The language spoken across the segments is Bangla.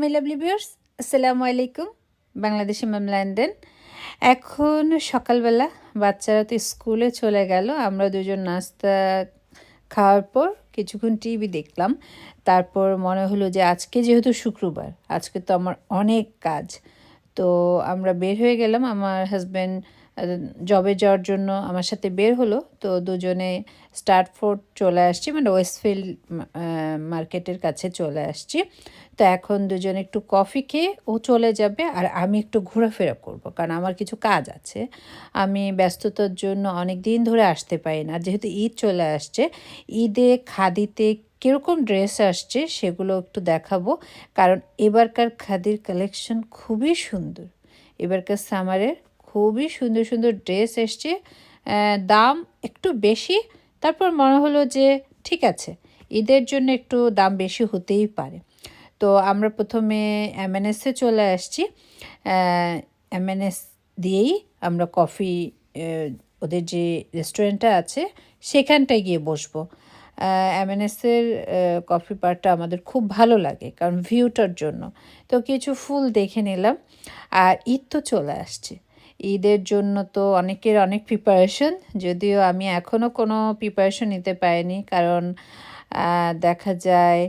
মাই লাভলি ভিউয়ার্স আসসালামু আলাইকুম বাংলাদেশি ম্যাম ল্যান্ডেন এখন সকালবেলা বাচ্চারা তো স্কুলে চলে গেল। আমরা দুজন নাস্তা খাওয়ার পর কিছুক্ষণ টিভি দেখলাম। তারপর মনে হলো যে আজকে যেহেতু শুক্রবার, আজকে তো আমার অনেক কাজ। তো আমরা বের হয়ে গেলাম। আমার হাজব্যান্ড জবে যাওয়ার জন্য আমার সাথে বের হলো। তো দুজনে স্টার্টফোর্ড চলে আসছি মানে ওয়েস্টফিল্ড মার্কেটের কাছে চলে আসছি। তো এখন দুজনে একটু কফি খেয়ে ও চলে যাবে আর আমি একটু ঘোরাফেরা করব, কারণ আমার কিছু কাজ আছে। আমি ব্যস্ততার জন্য অনেক দিন ধরে আসতে পারি না। যেহেতু ঈদ চলে আসছে, ঈদে খাদিতে কীরকম ড্রেস আসছে সেগুলো একটু দেখাবো। কারণ এবারকার খাদির কালেকশন খুবই সুন্দর। এবারকার সামারের খুবই সুন্দর সুন্দর ড্রেস এসছে। দাম একটু বেশি, তারপর মনে হলো যে ঠিক আছে, ঈদের জন্য একটু দাম বেশি হতেই পারে। তো আমরা প্রথমে এমএনএসে চলে আসছি। এমএনএস দিয়েই আমরা কফি ওদের যে রেস্টুরেন্টটা আছে, সেখানটায় গিয়ে বসবো। এমএনএসের কফি পারটা আমাদের খুব ভালো লাগে, কারণ ভিউটার জন্য। তো কিছু ফুল দেখে নিলাম। আর ঈদ তো চলে আসছে। ঈদের জন্য তো অনেকের অনেক প্রিপারেশন যদিও আমি এখনও কোনো প্রিপারেশন নিতে পারিনি। কারণ দেখা যায়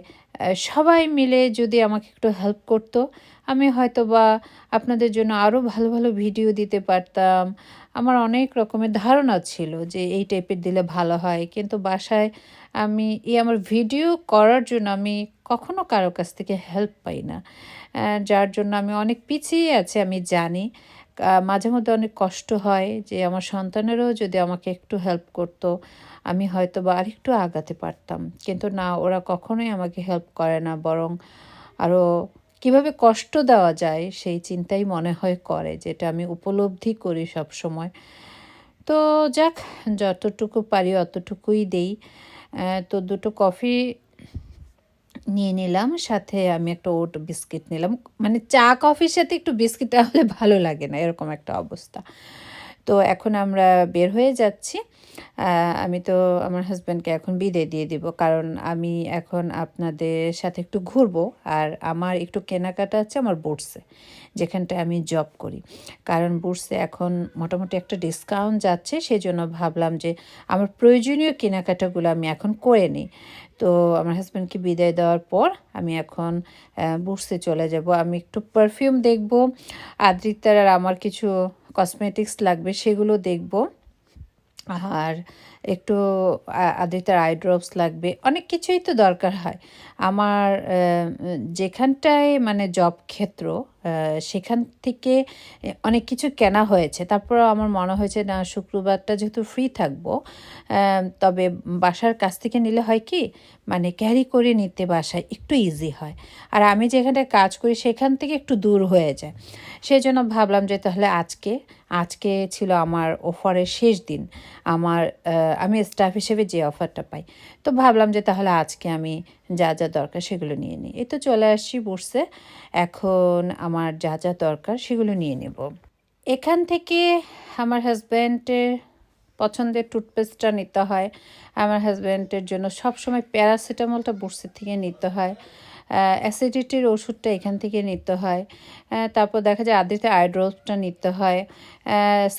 সবাই মিলে যদি আমাকে একটু হেল্প করতো, আমি হয়তো বা আপনাদের জন্য আরও ভালো ভালো ভিডিও দিতে পারতাম। আমার অনেক রকমের ধারণা ছিল যে এই টাইপের দিলে ভালো হয়। কিন্তু বাসায় আমি এই আমার ভিডিও করার জন্য আমি কখনো কারও কাছ থেকে হেল্প পাই না। যার জন্য আমি অনেক পিছিয়ে আছে, আমি জানি। মাঝে মধ্যে অনেক কষ্ট হয় যে আমার সন্তানেরও যদি আমাকে একটু হেল্প করতো, আমি হয়তো বা আরেকটু আগাতে পারতাম। কিন্তু না, ওরা কখনোই আমাকে হেল্প করে না। বরং আরও কীভাবে কষ্ট দেওয়া যায় সেই চিন্তাই মনে হয় করে, যেটা আমি উপলব্ধি করি সব সময় তো যাক, যতটুকু পারি অতটুকুই দেই। তো দুটো কফি নিয়ে নিলাম, সাথে আমি একটা ওট বিস্কিট নিলাম। মানে চা, কফির সাথে একটু বিস্কিট হলে ভালো লাগে না, এরকম একটা অবস্থা। তো এখন আমরা বের হয়ে যাচ্ছি। আমি তো আমার হাজব্যান্ডকে এখন বিদায় দিয়ে দিব, কারণ আমি এখন আপনাদের সাথে একটু ঘুরবো আর আমার একটু কেনাকাটা আছে আমার বুটসে যেখানটায় আমি জব করি। কারণ বুটসে এখন মোটামুটি একটা ডিসকাউন্ট যাচ্ছে, সেজন্য ভাবলাম যে আমার প্রয়োজনীয় কেনাকাটাগুলো আমি এখন করে নিই। তো আমার হাজব্যান্ডকে বিদায় দেওয়ার পর আমি এখন বুটসে চলে যাব। আমি একটু পারফিউম দেখব, আদ্রিতার আর আমার কিছু কসমেটিক্স লাগবে, সেগুলো দেখব। আর একটু আদিতার আই ড্রপস লাগবে, অনেক কিছুই তো দরকার হয়। আমার যেখানটায় মানে জব ক্ষেত্র সেখান থেকে অনেক কিছু কেনা হয়েছে। তারপর আমার মনে হয়েছে, না, শুক্রবারটা যেহেতু ফ্রি থাকব তবে বাসার কাছ থেকে নিলে হয় কি মানে ক্যারি করে নিতে বাসায় একটু ইজি হয়। আর আমি যেখানে কাজ করি, সেখান থেকে একটু দূর হয়ে যায়। সেই জন্য ভাবলাম যে, তাহলে আজকে আজকে ছিল আমার অফারের শেষ দিন। আমার আমি স্টাফ হিসেবে যে অফারটা পাই। তো ভাবলাম যে, তাহলে আজকে আমি যা যা দরকার সেগুলো নিয়ে নিই। এই তো চলে আসছি বসে এখন আমার যা যা দরকার সেগুলো নিয়ে নেব। এখান থেকে আমার হাজব্যান্ডের পছন্দের টুথপেস্টটা নিতে হয়। আমার হাজব্যান্ডের জন্য সবসময় প্যারাসিটামলটা বুর্সের থেকে নিতে হয়। অ্যাসিডিটির ওষুধটা এখান থেকে নিতে হয়। তারপর দেখা যায় আদিতে আইড্রপসটা নিতে হয়।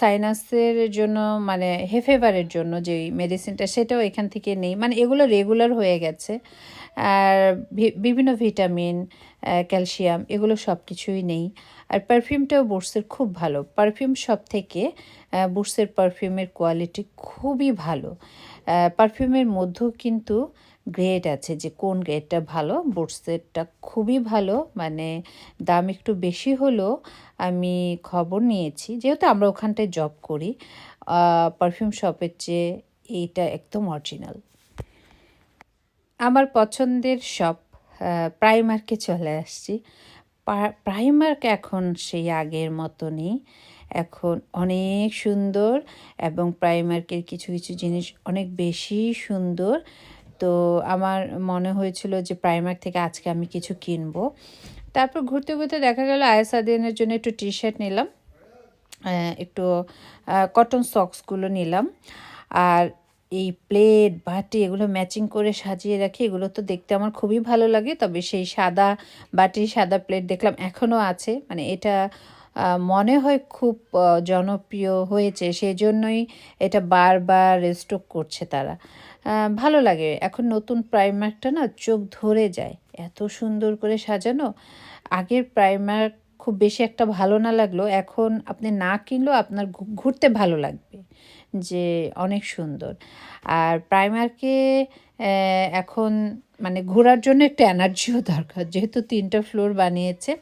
সাইনাসের জন্য মানে হেফেভারের জন্য যে মেডিসিনটা সেটাও এখান থেকে নেই। মানে এগুলো রেগুলার হয়ে গেছে। আর বিভিন্ন ভিটামিন ক্যালসিয়াম এগুলো সব কিছুই নেই। আর পারফিউমটাও বুটসের খুব ভালো। পারফিউম সব থেকে বুটসের পারফিউমের কোয়ালিটি খুবই ভালো। পারফিউমের মধ্যেও কিন্তু গ্রেড আছে যে কোন গ্রেডটা ভালো, বুটসেরটা খুবই ভালো। মানে দাম একটু বেশি হলেও আমি খবর নিয়েছি। যেহেতু আমরা ওখানটায় জব করি পারফিউম শপের চেয়ে এইটা একদম অরিজিনাল। আমার পছন্দের সব প্রাইমার্কে চলে আসছি। প্রাইমার্ক এখন সেই আগের মতনই। এখন অনেক সুন্দর এবং প্রাইমার্কের কিছু কিছু জিনিস অনেক বেশি সুন্দর। তো আমার মনে হয়েছিল যে প্রাইমার্ক থেকে আজকে আমি কিছু কিনবো। তারপর ঘুরতে ঘুরতে দেখা গেল আয়াসাদিনের জন্য একটু টি শার্ট নিলাম একটু কটন সক্সগুলো নিলাম। আর এই প্লেট বাটি এগুলো ম্যাচিং করে সাজিয়ে রাখি, এগুলো তো দেখতে আমার খুবই ভালো লাগে। তবে সেই সাদা বাটি সাদা প্লেট দেখলাম এখনও আছে। মানে এটা মনে হয় খুব জনপ্রিয় হয়েছে। সেই জন্যই এটা বারবার রেস্টক করছে তারা। ভালো লাগে। এখন নতুন প্রাইমারটা না চোখ ধরে যায়। এত সুন্দর করে সাজানো। আগের প্রাইমার খুব বেশি একটা ভালো না লাগল। এখন আপনি না কিনলেও আপনার ঘুরতে ভালো লাগবে। যে অনেক সুন্দর। আর প্রাইমারকে এখন মানে ঘোরার জন্য একটা এনার্জিও দরকার, যেহেতু তিনটা ফ্লোর বানিয়েছে।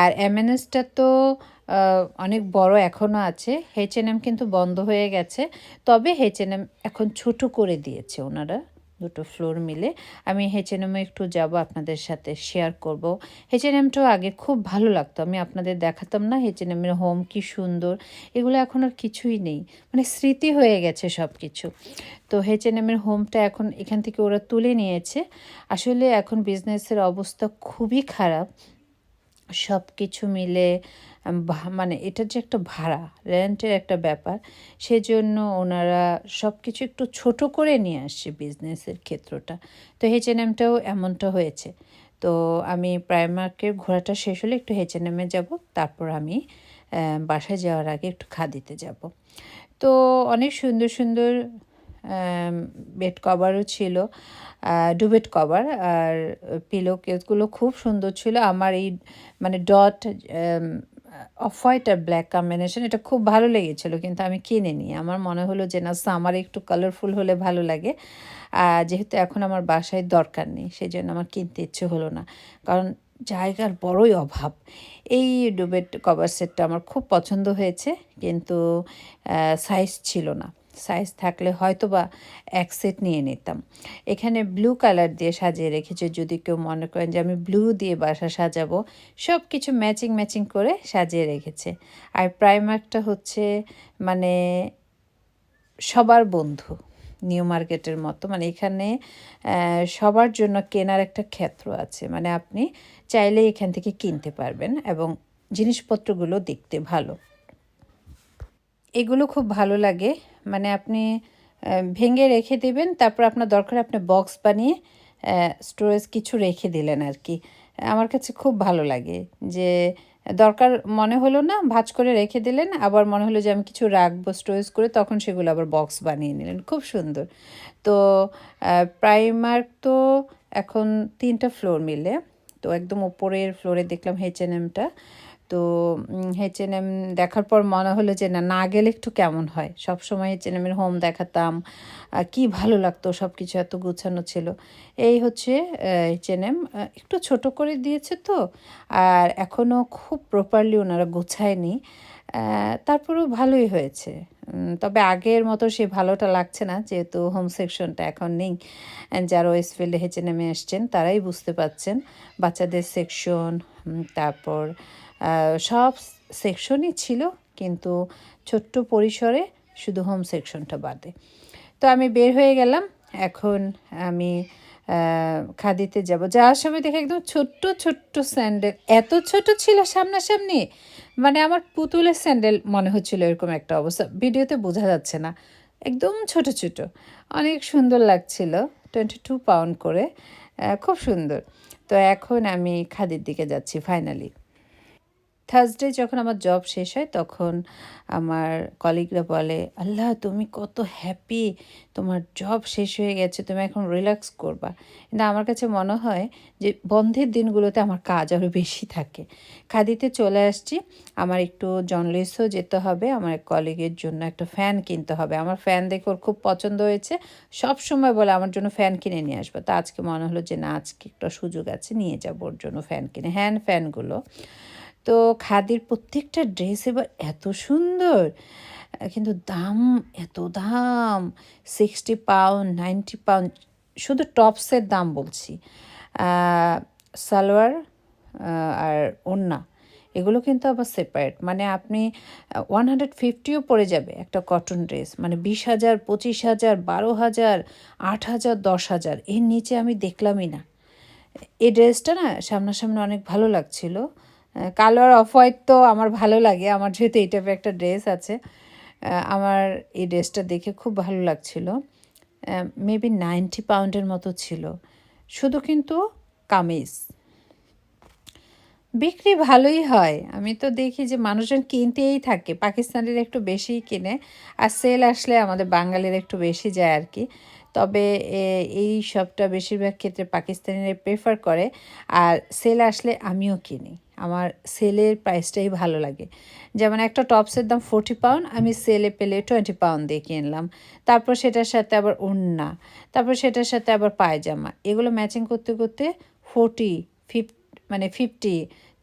আর এমএনএসটা তো অনেক বড় এখনও আছে। এইচ এন এম কিন্তু বন্ধ হয়ে গেছে। তবে এইচ এন এম এখন ছোটো করে দিয়েছে ওনারা। দুটো ফ্লোর মিলে। আমি হেচেনএমে একটু যাব, আপনাদের সাথে শেয়ার করব। হেচেনএমটাও আগে খুব ভালো লাগতো। আমি আপনাদের দেখাতাম না হেচেনএমের হোম কি সুন্দর। এগুলো এখন আর কিছুই নেই। মানে স্মৃতি হয়ে গেছে সব কিছু তো হেচেনএমের হোমটা এখন এখান থেকে ওরা তুলে নিয়েছে। আসলে এখন বিজনেসের অবস্থা খুবই খারাপ। সব কিছু মিলে মানে এটা যে একটা ভাড়া রেন্টের একটা ব্যাপার, সেজন্য ওনারা সব কিছু একটু ছোট করে নিয়ে আসছে বিজনেসের ক্ষেত্রটা। তো এইচ এন এমটাও এমনটা হয়েছে। তো আমি প্রাইমার্কের ঘোরাটা শেষ হলে একটু এইচ এন এমে যাব, তারপর আমি বাসায় যাওয়ার আগে একটু খাদিতে যাব। তো অনেক সুন্দর সুন্দর বেড কভারও ছিল ডুবেট কভার আর পিলো কেসগুলো খুব সুন্দর ছিল। আমার এই মানে ডট অফ হোয়াইট আর ব্ল্যাক কম্বিনেশন এটা খুব ভালো লেগেছিলো, কিন্তু আমি কিনে নিই আমার মনে হলো যে, না সামার একটু কালারফুল হলে ভালো লাগে। যেহেতু এখন আমার বাসায় দরকার নেই সেই জন্য আমার কিনতে ইচ্ছে হলো না। কারণ জায়গার বড়ই অভাব। এই ডুবেট কভার সেটটা আমার খুব পছন্দ হয়েছে, কিন্তু সাইজ ছিল না। সাইজ থাকলে হয়তো বা এক সেট নিয়ে নিতাম। এখানে ব্লু কালার দিয়ে সাজিয়ে রেখেছে, যদি কেউ মনে করেন যে আমি ব্লু দিয়ে বাসা সাজাবো সব কিছু ম্যাচিং ম্যাচিং করে সাজিয়ে রেখেছে। আর প্রাইমারটা হচ্ছে মানে সবার বন্ধু নিউ মার্কেটের মতো। মানে এখানে সবার জন্য কেনার একটা ক্ষেত্র আছে। মানে আপনি চাইলে এখান থেকে কিনতে পারবেন এবং জিনিসপত্রগুলো দেখতে ভালো। এগুলো খুব ভালো লাগে। মানে আপনি ভেঙে রেখে দেবেন, তারপর আপনার দরকার আপনি বক্স বানিয়ে স্টোরেজ কিছু রেখে দিলেন আর কি আমার কাছে খুব ভালো লাগে যে, দরকার মনে হলো না, ভাঁজ করে রেখে দিলেন, আবার মনে হলো যে আমি কিছু রাখব স্টোরেজ করে, তখন সেগুলো আবার বক্স বানিয়ে নিলেন। খুব সুন্দর। তো প্রাইমার্ক তো এখন তিনটা ফ্লোর মিলে, তো একদম উপরের ফ্লোরে দেখলাম এইচ এন এমটা তো এইচ এন এম দেখার পর মনে হলো যে, না না গেলে একটু কেমন হয়? সব সময় এইচ এন এমের হোম দেখাতাম কি ভালো লাগতো সব কিছু এত গুছানো ছিল। এই হচ্ছে এইচ এন এম একটু ছোট করে দিয়েছে তো, আর এখনও খুব প্রপারলি ওনারা গোছায়নি। তারপরেও ভালোই হয়েছে। তবে আগের মতো সে ভালোটা লাগছে না, যেহেতু হোম সেকশনটা এখন নেই। যারা ওয়েস্টফিল্ডে হেঁচে নেমে এসছেন, তারাই বুঝতে পাচ্ছেন বাচ্চাদের সেকশন তারপর সব সেকশনই ছিল, কিন্তু ছোট্ট পরিসরে শুধু হোম সেকশনটা বাদে। তো আমি বের হয়ে গেলাম, এখন আমি খাদিতে যাব। যাওয়ার সময় দেখে একদম ছোট্ট ছোট্ট স্যান্ডেল এত ছোট ছিল সামনাসামনি মানে আমার পুতুলের স্যান্ডেল মনে হচ্ছিল এরকম একটা অবস্থা। ভিডিওতে বোঝা যাচ্ছে না, একদম ছোট ছোট। অনেক সুন্দর লাগছিল টোয়েন্টি টু পাউন্ড করে খুব সুন্দর। তো এখন আমি খাদির দিকে যাচ্ছি ফাইনালি থার্সডে যখন আমার জব শেষ হয়, তখন আমার কলিগরা বলে, আল্লাহ, তুমি কত হ্যাপি তোমার জব শেষ হয়ে গেছে, তুমি এখন রিল্যাক্স করবা। কিন্তু আমার কাছে মনে হয় যে, বন্ধের দিনগুলোতে আমার কাজ আরও বেশি থাকে। খাদিতে চলে আসছি, আমার একটু জর্নালিস্টও যেতে হবে, আমার কলিগের জন্য একটা ফ্যান কিনতে হবে। আমার ফ্যান দেখে ওর খুব পছন্দ হয়েছে সব সময় বলে, আমার জন্য ফ্যান কিনে নিয়ে আসব। তা আজকে মনে হলো যে, না, আজকে একটা সুযোগ আছে, নিয়ে যাব ওর জন্য ফ্যান কিনে। হ্যান্ড ফ্যানগুলো তো খাদির প্রত্যেকটা ড্রেস এবার এত সুন্দর, কিন্তু দাম এত দাম সিক্সটি পাউন্ড নাইনটি পাউন্ড শুধু টপসের দাম বলছি। সালোয়ার আর ওড়না, এগুলো কিন্তু আবার সেপারেট মানে আপনি ওয়ান হান্ড্রেড ফিফটিও পড়ে যাবে একটা কটন ড্রেস মানে বিশ হাজার, পঁচিশ হাজার, বারো হাজার, আট হাজার, দশ হাজার, এর নিচে আমি দেখলামই না। এই ড্রেসটা না সামনাসামনি অনেক ভালো লাগছিল। কালো আর অফ হোয়াইট তো আমার ভালো লাগে। আমার যেহেতু এই টাইপের একটা ড্রেস আছে আমার এই ড্রেসটা দেখে খুব ভালো লাগছিল। মেবি নাইনটি পাউন্ডের মতো ছিল। শুধু কিন্তু কামিজ। বিক্রি ভালোই হয়। আমি তো দেখি যে মানুষজন কিনতেই থাকে। পাকিস্তানের একটু বেশিই কিনে আর সেল আসলে আমাদের বাঙালির একটু বেশি যায় আর কি। তবে এই সবটা বেশিরভাগ ক্ষেত্রে পাকিস্তানিরা প্রেফার করে আর সেল আসলে আমিও কিনি। সেলের প্রাইসটাই ভালো লাগে। যেমন একটা টপসের দাম ফোর্টি পাউন্ড আমি সেলে পেলে টোয়েন্টি পাউন্ড দিয়ে কিনলাম। তারপর সেটার সাথে আবার ওড়না, তারপর সেটার সাথে আবার পায়জামা, এগুলো ম্যাচিং করতে করতে ফোর্টি ফিফ মানে ফিফটি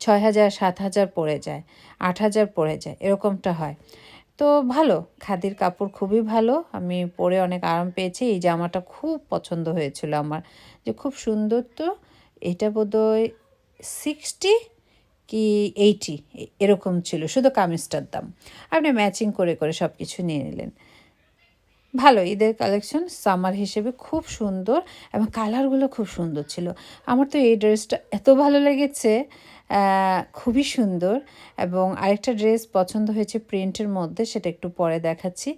ছয় হাজার, সাত হাজার পড়ে যায়, আট হাজার পড়ে যায়, এরকমটা হয়। তো ভালো, খাদির কাপড় খুবই ভালো, আমি পরে অনেক আরাম পেয়েছি। এই জামাটা খুব পছন্দ হয়েছিল আমার, যে খুব সুন্দর তো, এটা বোধহয় সিক্সটি কি এইটি এরকম ছিল, শুধু কামিজটার দাম। আপনি ম্যাচিং করে করে সব কিছু নিয়ে নিলেন। ভালো, ঈদের কালেকশন সামার হিসেবে খুব সুন্দর এবং কালারগুলো খুব সুন্দর ছিল। আমার তো এই ড্রেসটা এত ভালো লেগেছে খুবই সুন্দর এবং আরেকটা ড্রেস পছন্দ হয়েছে প্রিন্টের মধ্যে, সেটা একটু পরে দেখাচ্ছি।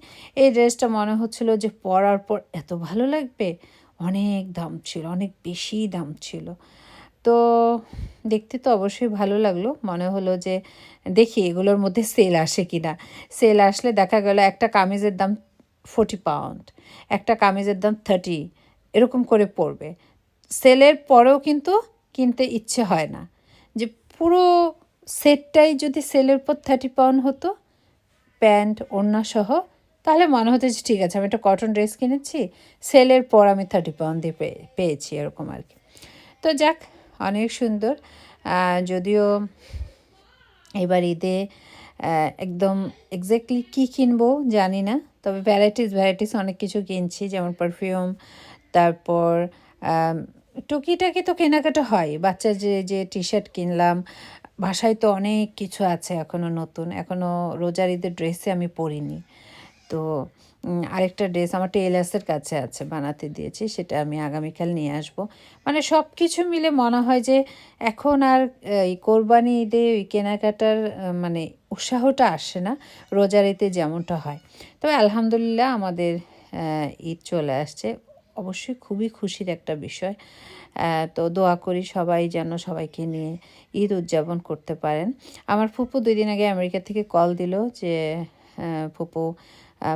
এই ড্রেসটা মনে হচ্ছিল যে পরার পর এত ভালো লাগবে। অনেক দাম ছিল, অনেক বেশি দাম ছিল। তো দেখতে তো অবশ্যই ভালো লাগল। মনে হলো যে দেখি এগুলোর মধ্যে সেল আসে কি না সেল আসলে দেখা গেল একটা কামিজের দাম ফোর্টি পাউন্ড একটা কামিজের দাম থার্টি এরকম করে পড়বে। সেলের পরেও কিন্তু কিনতে ইচ্ছে হয় না। যে পুরো সেটটাই যদি সেলের পর থার্টি পাউন্ড হতো, প্যান্ট, ওড়না সহ, তাহলে মনে হতো যে ঠিক আছে, আমি একটা কটন ড্রেস কিনেছি সেলের পর আমি থার্টি পাউন্ড দিয়ে পেয়ে- পেয়েছি, এরকম আর কি। তো যাক অনেক সুন্দর। যদিও এবার ঈদে একদম এক্স্যাক্টলি কী কিনবো জানি না, তবে ভ্যারাইটিস ভ্যারাইটিস অনেক কিছু কিনছি, যেমন পারফিউম তারপর টুকিটাকি তো কেনাকাটা হয়, বাচ্চার যে যে টি শার্ট কিনলাম, বাসায় তো অনেক কিছু আছে এখনও নতুন এখনও রোজার ঈদের ড্রেসে আমি পরিনি। তো আরেকটা ড্রেস আমার টেলার্সের কাছে আছে, বানাতে দিয়েছি, সেটা আমি আগামীকাল নিয়ে আসব। মানে সব কিছু মিলে মনে হয় যে এখন আর এই কোরবানি ঈদে ওই কেনাকাটার মানে উৎসাহটা আসে না, রোজার ঈদে যেমনটা হয়। তবে আলহামদুলিল্লাহ আমাদের ঈদ চলে আসছে। অবশ্যই খুবই খুশির একটা বিষয়। তো দোয়া করি সবাই যেন সবাইকে নিয়ে ঈদ উদযাপন করতে পারেন। আমার ফুপু দুই দিন আগে আমেরিকা থেকে কল দিল যে ফুপু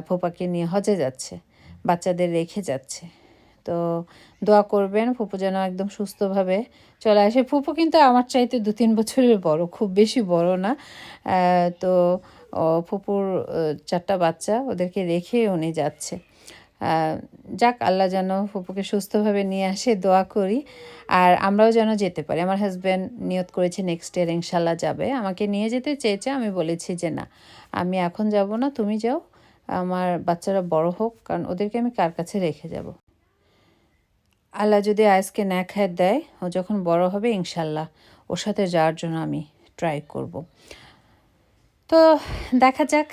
ফুপাকে নিয়ে হজে যাচ্ছে, বাচ্চাদের রেখে যাচ্ছে। তো দোয়া করবেন ফুপু যেন একদম সুস্থভাবে চলে আসে। ফুপু কিন্তু আমার চাইতে দু তিন বছরের বড়, খুব বেশি বড় না। তো ফুপুর চারটা বাচ্চা ওদেরকে রেখে উনি যাচ্ছে। যাক, আল্লাহ যেন ফুপুকে সুস্থভাবে নিয়ে আসে, দোয়া করি। আর আমরাও যেন যেতে পারি। আমার হাজব্যান্ড নিয়ত করেছে নেক্সট ইয়ার ইনশাল্লাহ যাবে। আমাকে নিয়ে যেতে চেয়েছে, আমি বলেছি যে না। আমি এখন যাব না, তুমি যাও। আমার বাচ্চারা বড় হোক, কারণ ওদেরকে আমি কার কাছে রেখে যাব? আল্লাহ যদি আজকে ন্যাক হাত দেয়, ও যখন বড় হবে ইনশাল্লাহ ওর সাথে যাওয়ার জন্য আমি ট্রাই করব। তো দেখা যাক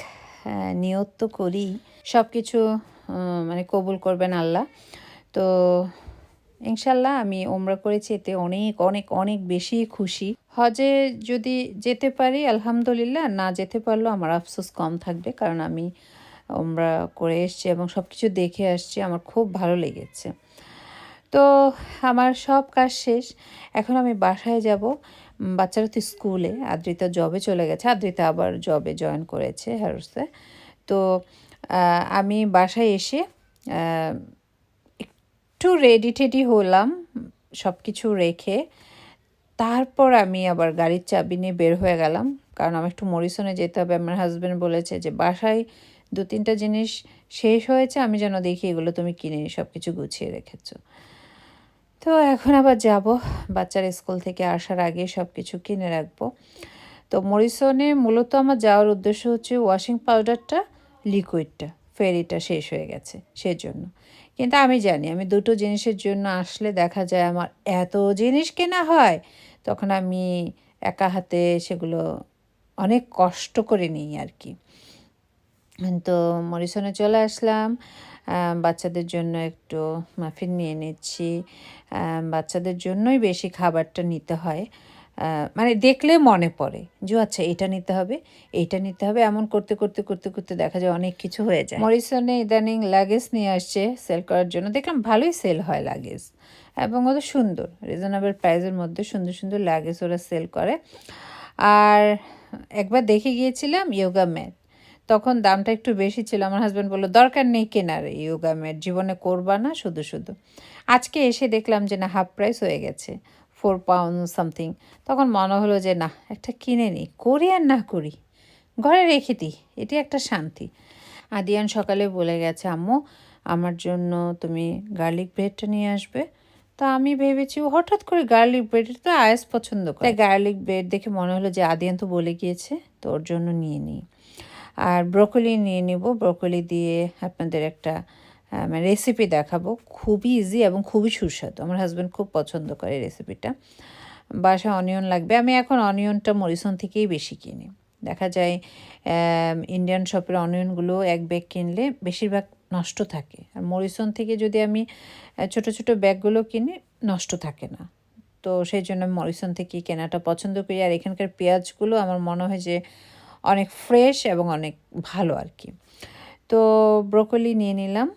নিয়ত তো করি সব কিছু মানে কবুল করবেন আল্লাহ। তো ইনশাল্লাহ আমি ওমরা করেছি, এতে অনেক অনেক অনেক বেশি খুশি। হজে যদি যেতে পারি, আলহামদুলিল্লাহ, না যেতে পারলেও আমার আফসোস কম থাকবে, কারণ আমি ওমরা করে এসছি এবং সব কিছু দেখে আসছি, আমার খুব ভালো লেগেছে। তো আমার সব কাজ শেষ। এখন আমি বাসায় যাব। বাচ্চারা তো স্কুলে আদ্রিতা জবে চলে গেছে। আদ্রিতা আবার জবে জয়েন করেছে হ্যারোসে তো আমি বাসায় এসে একটু রেডি টেডি হলাম সব কিছু রেখে। তারপর আমি আবার গাড়ির চাবি নিয়ে বের হয়ে গেলাম। কারণ আমার একটু মরিসনে যেতে হবে। আমার হাজব্যান্ড বলেছে যে, বাসায় দু তিনটা জিনিস শেষ হয়েছে, আমি যেন দেখি এগুলো তুমি কিনে সব কিছু গুছিয়ে রেখেছো। তো এখন আবার যাব। বাচ্চার স্কুল থেকে আসার আগে সব কিছু কিনে রাখব। তো মরিসনে মূলত আমার যাওয়ার উদ্দেশ্য হচ্ছে ওয়াশিং পাউডারটা, লিকুইডটা, ফেরিটা শেষ হয়ে গেছে সেজন্য। কিন্তু আমি জানি, আমি দুটো জিনিসের জন্য আসলে দেখা যায় আমার এত জিনিস কেনা হয়, তখন আমি একা হাতে সেগুলো অনেক কষ্ট করে নিই আর কি। তো মরিসনে চলে আসলাম। বাচ্চাদের জন্য একটু মাফিন নিয়ে নিচ্ছি। বাচ্চাদের জন্যই বেশি খাবারটা নিতে হয়। মানে দেখলে মনে পড়ে যে আচ্ছা এটা নিতে হবে এইটা নিতে হবে। এমন করতে করতে করতে করতে দেখা যায় অনেক কিছু হয়ে যায়। মরিসনে ইদানিং লাগেজ নিয়ে আসছে সেল করার জন্য। দেখলাম ভালোই সেল হয় লাগেজ এবং ওদের সুন্দর, রিজনেবল প্রাইসের মধ্যে সুন্দর সুন্দর লাগেজ ওরা সেল করে। আর একবার দেখে গিয়েছিলাম ইয়োগা ম্যাট। তখন দামটা একটু বেশি ছিল। আমার হাজব্যান্ড বলল, দরকার নেই কেনার ইয়োগা ম্যাট জীবনে করবা না, শুধু শুধু। আজকে এসে দেখলাম যে না হাফ প্রাইস হয়ে গেছে ফোর পাউন্ড সামথিং তখন মনে হলো যে না, একটা কিনে নিই, করি আর না করি। ঘরে রেখে দিই, এটি একটা শান্তি। আদিয়ান সকালে বলে গেছে, আম্মু, আমার জন্য তুমি গার্লিক ব্রেডটা নিয়ে আসবে। তা আমি ভেবেছি হঠাৎ করে গার্লিক ব্রেড তো আয়াস পছন্দ করে। গার্লিক ব্রেড দেখে মনে হলো যে আদিয়ান তো বলে গিয়েছে তো ওর জন্য নিয়ে নিই। আর ব্রোকলি নিয়ে নিব। ব্রোকলি দিয়ে আপনাদের একটা মানে রেসিপি দেখাবো। খুবই ইজি এবং খুবই সুস্বাদু। আমার হাজব্যান্ড খুব পছন্দ করে রেসিপিটা বাসা অনিয়ন লাগবে। আমি এখন অনিয়নটা মরিসন থেকেই বেশি কিনি। দেখা যায় ইন্ডিয়ান শপের অনিয়নগুলো এক ব্যাগ কিনলে বেশিরভাগ নষ্ট থাকে। আর মরিসন থেকে যদি আমি ছোট ছোট ব্যাগগুলো কিনি, নষ্ট থাকে না। তো সেই জন্য মরিসন থেকে কেনাটা পছন্দ করি। আর এখানকার পেঁয়াজগুলো আমার মনে হয় যে অনেক ফ্রেশ এবং অনেক ভালো আর কি। তো ব্রোকলি নিয়ে নিলাম।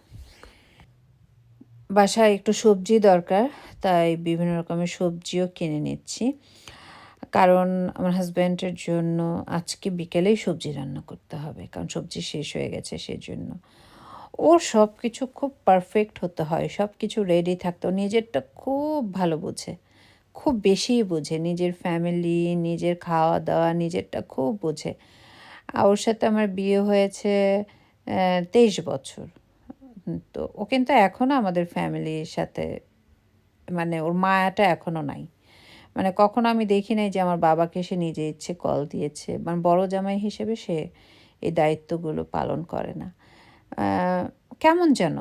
বাসায় একটু সবজি দরকার, তাই বিভিন্ন রকমের সবজিও কিনে নিচ্ছি। কারণ আমার হাজব্যান্ডের জন্য আজকে বিকেলেই সবজি রান্না করতে হবে, কারণ সবজি শেষ হয়ে গেছে সেই জন্য ওর সব কিছু খুব পারফেক্ট হতে হয় সব কিছু রেডি থাকতে নিজেরটা খুব ভালো বোঝে। খুব বেশিই বোঝে। নিজের ফ্যামিলি নিজের খাওয়া দাওয়া নিজেরটা খুব বোঝে। আর ওর সাথে আমার বিয়ে হয়েছে তেইশ বছর। তো ও কিন্তু এখনও আমাদের ফ্যামিলির সাথে মানে ওর মায়াটা এখনও নাই। মানে কখনো আমি দেখি নাই যে আমার বাবাকে সে নিজে ইচ্ছে কল দিয়েছে। মানে বড় জামাই হিসেবে সে এই দায়িত্বগুলো পালন করে না। কেমন যেন।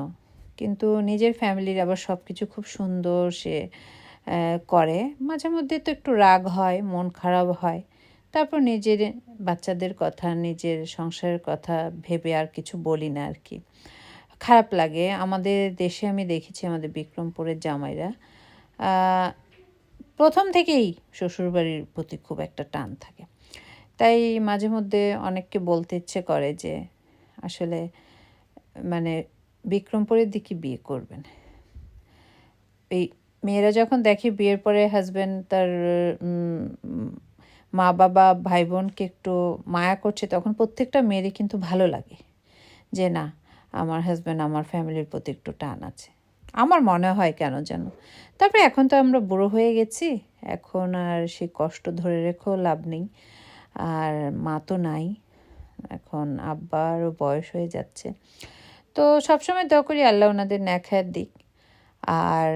কিন্তু নিজের ফ্যামিলির আবার সব কিছু খুব সুন্দর, সে করে। মাঝে মধ্যে তো একটু রাগ হয়, মন খারাপ হয়। তারপর নিজের বাচ্চাদের কথা, নিজের সংসারের কথা ভেবে আর কিছু বলি না আর কি। খারাপ লাগে। আমাদের দেশে আমি দেখেছি, আমাদের বিক্রমপুরের জামাইরা প্রথম থেকেই শ্বশুরবাড়ির প্রতি খুব একটা টান থাকে। তাই মাঝে মধ্যে অনেককে বলতে ইচ্ছে করে যে, আসলে মানে বিক্রমপুরের দিকে বিয়ে করবেন। এই মেয়েরা যখন দেখে বিয়ের পরে হাজব্যান্ড তার মা বাবা ভাই বোনকে একটু মায়া করছে, তখন প্রত্যেকটা মেয়েরই কিন্তু ভালো লাগে যে না, আমার হাজব্যান্ড আমার ফ্যামিলির প্রতি একটু টান আছে। আমার মনে হয় কেন যেন। তারপরে এখন তো আমরা বুড়ো হয়ে গেছি, এখন আর সেই কষ্ট ধরে রেখেও লাভ নেই। আর মা তো নাই, এখন আব্বারও বয়স হয়ে যাচ্ছে। তো সবসময় দোয়া করি আল্লাহ ওনাদের ন্যাখায়ার দিক। আর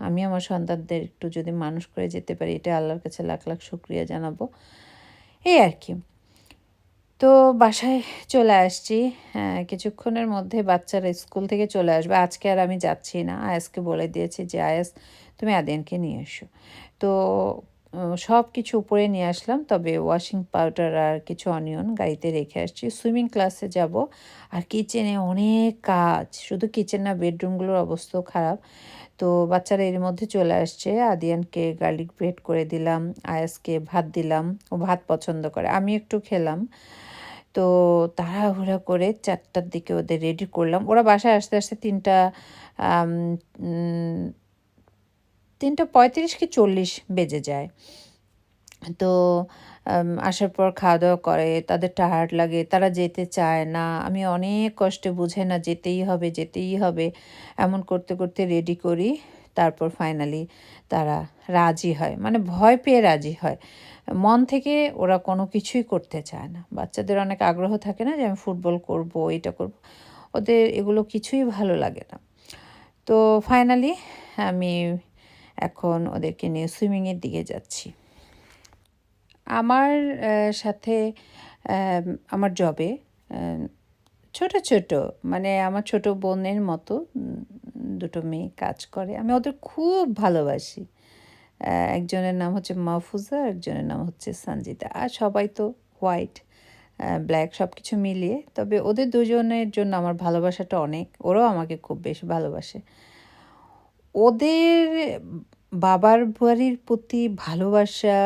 আমি আমার সন্তানদের একটু যদি মানুষ করে যেতে পারি, এটা আল্লাহর কাছে লাখ লাখ শুক্রিয়া জানাব। এই আর কি। তো বাসায় চলে আসছি। হ্যাঁ কিছুক্ষণের মধ্যে বাচ্চারা স্কুল থেকে চলে আসবে। আজকে আর আমি যাচ্ছি না। আয়াসকে বলে দিয়েছি যে, আয়াস, তুমি আদেনকে নিয়ে এসো। তো সব কিছু উপরে নিয়ে আসলাম। তবে ওয়াশিং পাউডার আর কিছু অনিয়ন গাড়িতে রেখে আসছি। সুইমিং ক্লাসে যাব। আর কিচেনে অনেক কাজ। শুধু কিচেন না বেডরুমগুলোর অবস্থাও খারাপ। তো বাচ্চারা এর মধ্যে চলে আসছে। আদিয়ানকে গার্লিক ব্রেড করে দিলাম, আয়াসকে ভাত দিলাম, ও ভাত পছন্দ করে, আমি একটু খেলাম। তো তাড়াহুড়া করে চারটার দিকে ওদের রেডি করলাম। ওরা বাসায় আসতে আসতে তিনটা তিনটা পঁয়ত্রিশ কি চল্লিশ বেজে যায়। তো আসার পর খাওয়া দাওয়া করে তাদের টায়ার্ড লাগে, তারা যেতে চায় না। আমি অনেক কষ্টে বুঝে না, যেতেই হবে যেতেই হবে, এমন করতে করতে রেডি করি, তারপর ফাইনালি তারা রাজি হয়। মানে ভয় পেয়ে রাজি হয়। মন থেকে ওরা কোনো কিছুই করতে চায় না। বাচ্চাদের অনেক আগ্রহ থাকে না যে আমি ফুটবল করব, এটা করব, ওদের এগুলো কিছুই ভালো লাগে না। তো ফাইনালি আমি এখন ওদেরকে নিয়ে সুইমিংয়ের দিকে যাচ্ছি। আমার সাথে আমার জবে ছোট ছোট মানে আমার ছোট বোনের মতো দুটো মেয়ে কাজ করে। আমি ওদের খুব ভালোবাসি। একজনের নাম হচ্ছে মাহফুজা একজনের নাম হচ্ছে সঞ্জিতা আর সবাই তো হোয়াইট ব্ল্যাক সব কিছু মিলিয়ে। তবে ওদের দুজনের জন্য আমার ভালোবাসাটা অনেক। ওরাও আমাকে খুব বেশি ভালোবাসে। ওদের বাবার বাড়ির প্রতি ভালোবাসা,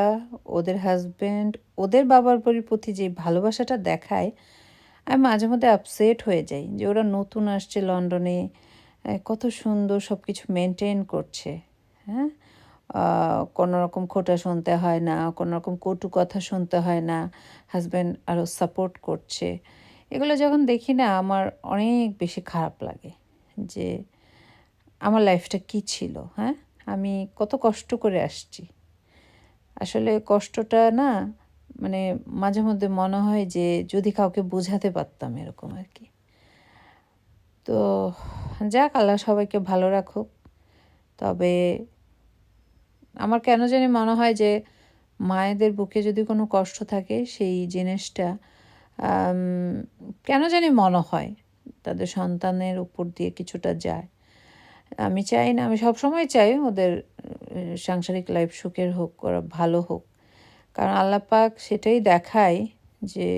ওদের হাজব্যান্ড ওদের বাবার বাড়ির প্রতি যে ভালোবাসাটা দেখায়, আমি মাঝে মধ্যে আপসেট হয়ে যাই যে ওরা নতুন আসছে লন্ডনে কত সুন্দর সব কিছু মেনটেন করছে হ্যাঁ? কোনো রকম খোটা শুনতে হয় না, কোনো রকম কটু কথা শুনতে হয় না হাজব্যান্ড আরও সাপোর্ট করছে। এগুলো যখন দেখি না, আমার অনেক বেশি খারাপ লাগে যে আমার লাইফটা কি ছিল হ্যাঁ? আমি কত কষ্ট করে আসছি। আসলে কষ্টটা না মানে মাঝে মধ্যে মনে হয় যে যদি কাউকে বোঝাতে পারতাম এরকম আর কি। তো যাক, আল্লাহ সবাইকে ভালো রাখুক। তবে আমার কেন জানি মনে হয় যে মায়েদের বুকে যদি কোনো কষ্ট থাকে, সেই জিনিসটা কেন জানি মনে হয় তাদের সন্তানের উপর দিয়ে কিছুটা যায়। আমি চাই না, আমি সবসময় চাই ওদের সাংসারিক লাইফ সুখের হোক, ওরা ভালো হোক। কারণ আল্লাহ পাক সেটাই দেখায় যে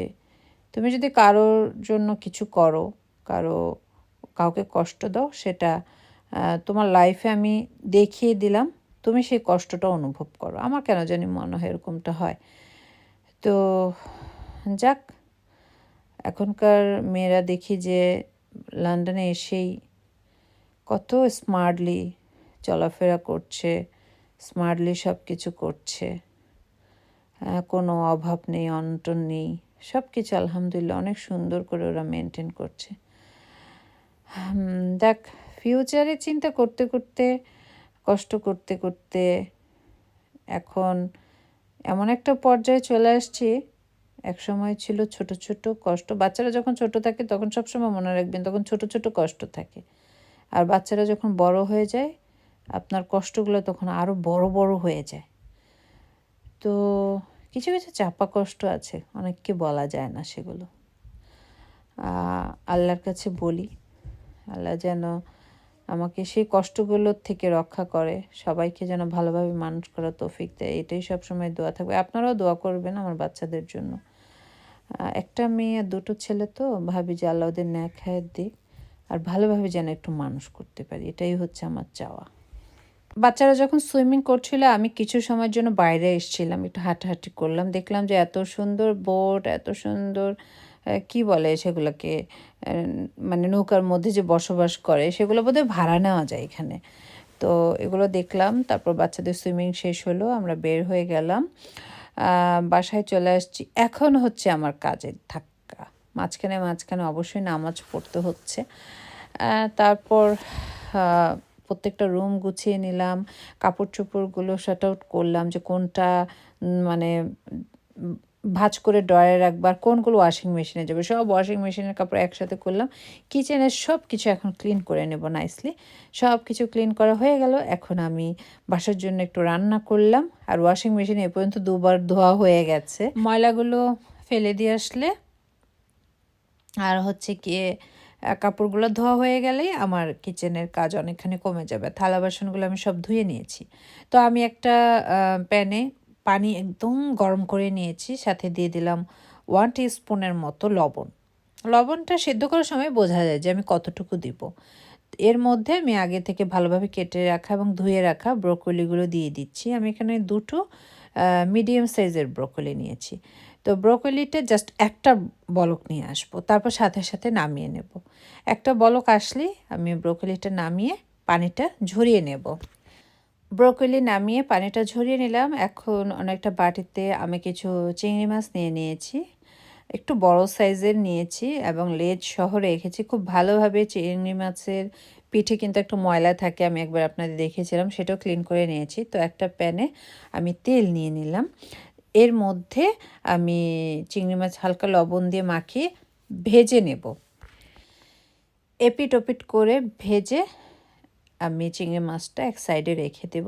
তুমি যদি কারোর জন্য কিছু করো, কারও কাউকে কষ্ট দাও, সেটা তোমার লাইফে আমি দেখিয়ে দিলাম, তুমি সেই কষ্টটা অনুভব করো। আমার কেন জানি মনে হয় এরকমটা হয়। তো যাক, এখনকার মেয়েরা দেখি যে লন্ডনে এসেই কত স্মার্টলি চলাফেরা করছে স্মার্টলি সব কিছু করছে কোনো অভাব নেই, অনটন নেই সব কিছু আলহামদুলিল্লাহ অনেক সুন্দর করে ওরা মেনটেন করছে। দেখ ফিউচারে চিন্তা করতে করতে, কষ্ট করতে করতে এখন এমন একটা পর্যায়ে চলে আসছি এক সময় ছিল ছোট ছোট কষ্ট, বাচ্চারা যখন ছোট থাকে তখন সবসময় মনে রাখবেন তখন ছোট ছোট কষ্ট থাকে। আর বাচ্চারা যখন বড় হয়ে যায়, আপনার কষ্টগুলো তখন আরও বড় বড় হয়ে যায়। তো কিছু কিছু চাপা কষ্ট আছে, অনেককে বলা যায় না সেগুলো। আল্লাহর কাছে বলি, আল্লাহ যেন আমাকে সেই কষ্টগুলোর থেকে রক্ষা করে, সবাইকে যেন ভালোভাবে মানুষ করার তৌফিক দেয়, এটাই সবসময় দোয়া থাকবে। আপনারাও দোয়া করবেন আমার বাচ্চাদের জন্য। একটা মেয়ে আর দুটো ছেলে তো, ভাবি যে আল্লাহ ওদের ন্যাক দিক। আর ভালোভাবে যেন একটু মানুষ করতে পারি, এটাই হচ্ছে আমার চাওয়া। বাচ্চারা যখন সুইমিং করছিল, আমি কিছু সময়ের জন্য বাইরে এসেছিলাম, একটু হাঁটাহাঁটি করলাম, দেখলাম যে এত সুন্দর বোট, এত সুন্দর কি বলে সেগুলোকে মানে নৌকার মধ্যে যে বসবাস করে, সেগুলো বোধহয় ভাড়া নেওয়া যায় এখানে। তো এগুলো দেখলাম, তারপর বাচ্চাদের সুইমিং শেষ হলো, আমরা বের হয়ে গেলাম। বাসায় চলে আসছি, এখন হচ্ছে আমার কাজের ধাক্কা। মাঝখানে মাঝখানে অবশ্যই নামাজ পড়তে হচ্ছে। তারপর প্রত্যেকটা রুম গুছিয়ে নিলাম কাপড় চোপড়গুলো শার্ট আউট করলাম যে কোনটা মানে ভাঁজ করে ড্রয়ারে রাখবার, কোনগুলো ওয়াশিং মেশিনে যাবে, সব ওয়াশিং মেশিনের কাপড় একসাথে করলাম। কিচেনের সব কিছু এখন ক্লিন করে নেব নাইসলি সব কিছু ক্লিন করা হয়ে গেল, এখন আমি বাসার জন্য একটু রান্না করলাম। আর ওয়াশিং মেশিনে এ পর্যন্ত দুবার ধোয়া হয়ে গেছে। ময়লাগুলো ফেলে দিয়ে আসলে আর হচ্ছে কি কাপড়গুলো ধোয়া হয়ে গেলেই আমার কিচেনের কাজ অনেকখানি কমে যাবে। থালা বাসনগুলো আমি সব ধুয়ে নিয়েছি। তো আমি একটা প্যানে পানি একদম গরম করে নিয়েছি, সাথে দিয়ে দিলাম ওয়ান স্পুনের মতো লবণ। লবণটা সেদ্ধ করার সময় বোঝা যায় যে আমি কতটুকু দিব। এর মধ্যে আমি আগে থেকে ভালোভাবে কেটে রাখা এবং ধুয়ে রাখা ব্রোকলিগুলো দিয়ে দিচ্ছি। আমি এখানে দুটো মিডিয়াম সাইজের ব্রোকলি নিয়েছি। তো ব্রোকলিটা জাস্ট একটা বলক নিয়ে আসব, তারপর সাথে সাথে নামিয়ে নেব। একটা বলক আসলে আমি ব্রোকলিটা নামিয়ে পানিটা ঝরিয়ে নেব। ব্রোকলি নামিয়ে পানিটা ঝরিয়ে নিলাম, এখন অনেকটা বাটিতে আমি কিছু চিংড়ি মাছ নিয়ে নিয়েছি, একটু বড় সাইজের নিয়েছি এবং লেজ সহ রেখেছি, খুব ভালোভাবে চিংড়ি মাছের পিঠে কিন্তু একটু ময়লা থাকে, আমি একবার আপনাদের দেখিয়েছিলাম, সেটাও ক্লিন করে নিয়েছি। তো একটা প্যানে আমি তেল নিয়ে নিলাম এর মধ্যে আমি চিংড়ি মাছ হালকা লবণ দিয়ে মাখিয়ে ভেজে নেব। এপিট ওপিট করে ভেজে আমি চিংড়ি মাছটা এক সাইডে রেখে দেব।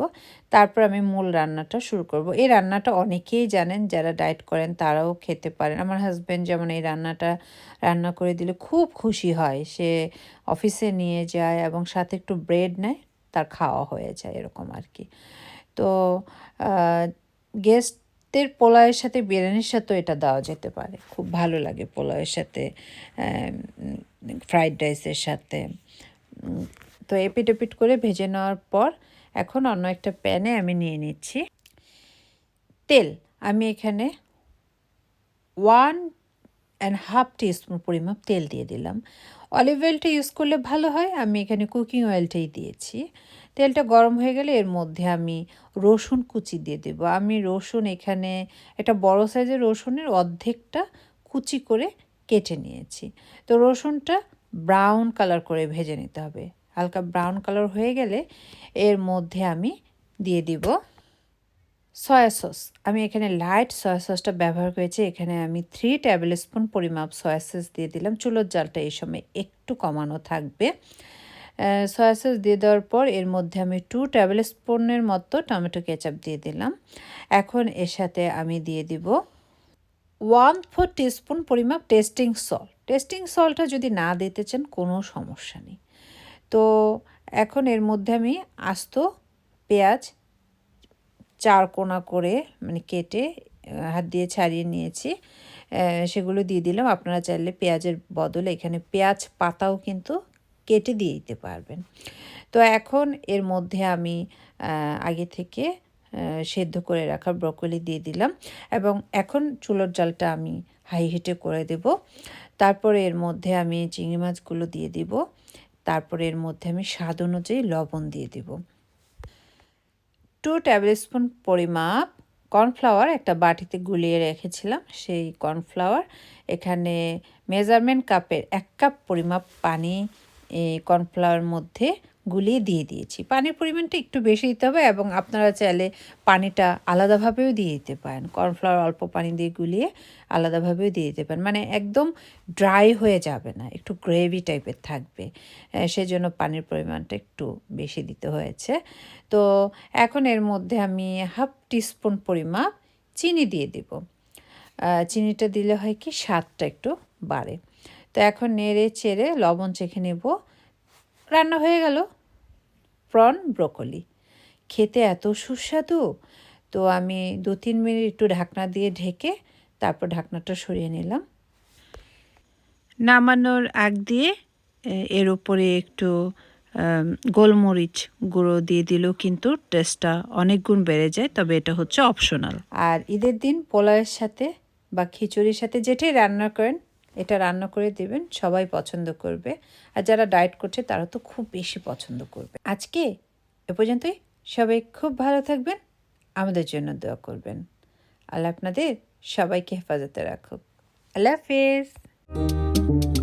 তারপর আমি মূল রান্নাটা শুরু করব। এই রান্নাটা অনেকেই জানেন, যারা ডায়েট করেন তারাও খেতে পারেন। আমার হাজব্যান্ড যেমন এই রান্নাটা রান্না করে দিলে খুব খুশি হয়। সে অফিসে নিয়ে যায় এবং সাথে একটু ব্রেড নেয়, তার খাওয়া হয়ে যায় এরকম আর কি। তো গেস্টদের পোলাওয়ের সাথে বিরিয়ানির সাথেও এটা দেওয়া যেতে পারে। খুব ভালো লাগে পোলাওয়ের সাথে ফ্রাইড রাইসের সাথে। তো এপিট এপিট করে ভেজে নেওয়ার পর এখন অন্য একটা প্যানে আমি নিয়ে নিচ্ছি। তেল, আমি এখানে ওয়ান অ্যান্ড হাফ টিস্পুন পরিমাপ তেল দিয়ে দিলাম। অলিভ অয়েলটা ইউজ করলে ভালো হয়, আমি এখানে কুকিং অয়েলটাই দিয়েছি। তেলটা গরম হয়ে গেলে এর মধ্যে আমি রসুন কুচি দিয়ে দেব। আমি রসুন এখানে একটা বড় সাইজের রসুনের অর্ধেকটা কুচি করে কেটে নিয়েছি। তো রসুনটা ব্রাউন কালার করে ভেজে নিতে হবে। হালকা ব্রাউন কালার হয়ে গেলে এর মধ্যে আমি দিয়ে দিব সয়া সস। আমি এখানে লাইট সয়া সসটা ব্যবহার করেছি। এখানে আমি থ্রি টেবিল স্পুন পরিমাপ সয়া সস দিয়ে দিলাম। চুলোর জালটা এই সময় একটু কমানো থাকবে। সয়া সস দিয়ে দেওয়ার পর এর মধ্যে আমি টু টেবিল স্পুনের মতো টমেটো কেচাপ দিয়ে দিলাম। এখন এর সাথে আমি দিয়ে দিব ওয়ান ফোর টিস্পুন পরিমাপ টেস্টিং সল্ট টেস্টিং সল্টটা যদি না দিতে চান, কোনো সমস্যা নেই। তো এখন এর মধ্যে আমি আস্ত পেঁয়াজ চার কোনা করে মানে কেটে হাত দিয়ে ছাড়িয়ে নিয়েছি। সেগুলো দিয়ে দিলাম। আপনারা চাইলে পেঁয়াজের বদলে এখানে পেঁয়াজ পাতাও কিন্তু কেটে দিয়ে দিতে পারবেন। তো এখন এর মধ্যে আমি আগে থেকে সেদ্ধ করে রাখা ব্রকলি দিয়ে দিলাম এবং এখন চুলোর জালটা আমি হাই হিটে করে দেব। তারপরে এর মধ্যে আমি চিংড়ি মাছগুলো দিয়ে দিব। তারপরে এর মধ্যে আমি স্বাদ অনুযায়ী লবণ দিয়ে দিব। টু টেবিল স্পুন পরিমাপ কর্নফ্লাওয়ার একটা বাটিতে গুলিয়ে রেখেছিলাম। সেই কর্নফ্লাওয়ার এখানে মেজারমেন্ট কাপের এক কাপ পরিমাপ পানি কর্নফ্লাওয়ার মধ্যে গুলিয়ে দিয়ে দিয়েছি। পানির পরিমাণটা একটু বেশি দিতে হবে এবং আপনারা চাইলে পানিটা আলাদাভাবেও দিয়ে দিতে পারেন। কর্নফ্লাওয়ার অল্প পানি দিয়ে গুলিয়ে আলাদাভাবেও দিয়ে দিতে পারেন। মানে একদম ড্রাই হয়ে যাবে না, একটু গ্রেভি টাইপের থাকবে। সেজন্য পানির পরিমাণটা একটু বেশি দিতে হয়েছে। তো এখন এর মধ্যে আমি হাফ টিস্পুন পরিমাপ চিনি দিয়ে দিব। চিনিটা দিলে হয় কি, স্বাদটা একটু বাড়ে। তো এখন নেড়ে চেড়ে লবণ চেখে নেব। রান্না হয়ে গেল। Prawn, broccoli. খেতে এত সুস্বাদু। তো আমি দু তিন মিনিট একটু ঢাকনা দিয়ে ঢেকে তারপর ঢাকনাটা সরিয়ে নিলাম। নামানোর আগ দিয়ে এর উপরে একটু গোলমরিচ গুঁড়ো দিয়ে দিলেও কিন্তু টেস্টটা অনেক গুণ বেড়ে যায়। তবে এটা হচ্ছে অপশনাল আর ঈদের দিন পোলাওয়ের সাথে বা খিচুড়ির সাথে যেটাই রান্না করেন এটা রান্না করে দেবেন, সবাই পছন্দ করবে। আর যারা ডায়েট করছে, তারা তো খুব বেশি পছন্দ করবে। আজকে এ পর্যন্তই। সবাই খুব ভালো থাকবেন, আমাদের জন্য দোয়া করবেন। আল্লাহ আপনাদের সবাইকে হেফাজতে রাখুক। আল্লাহ হাফেজ।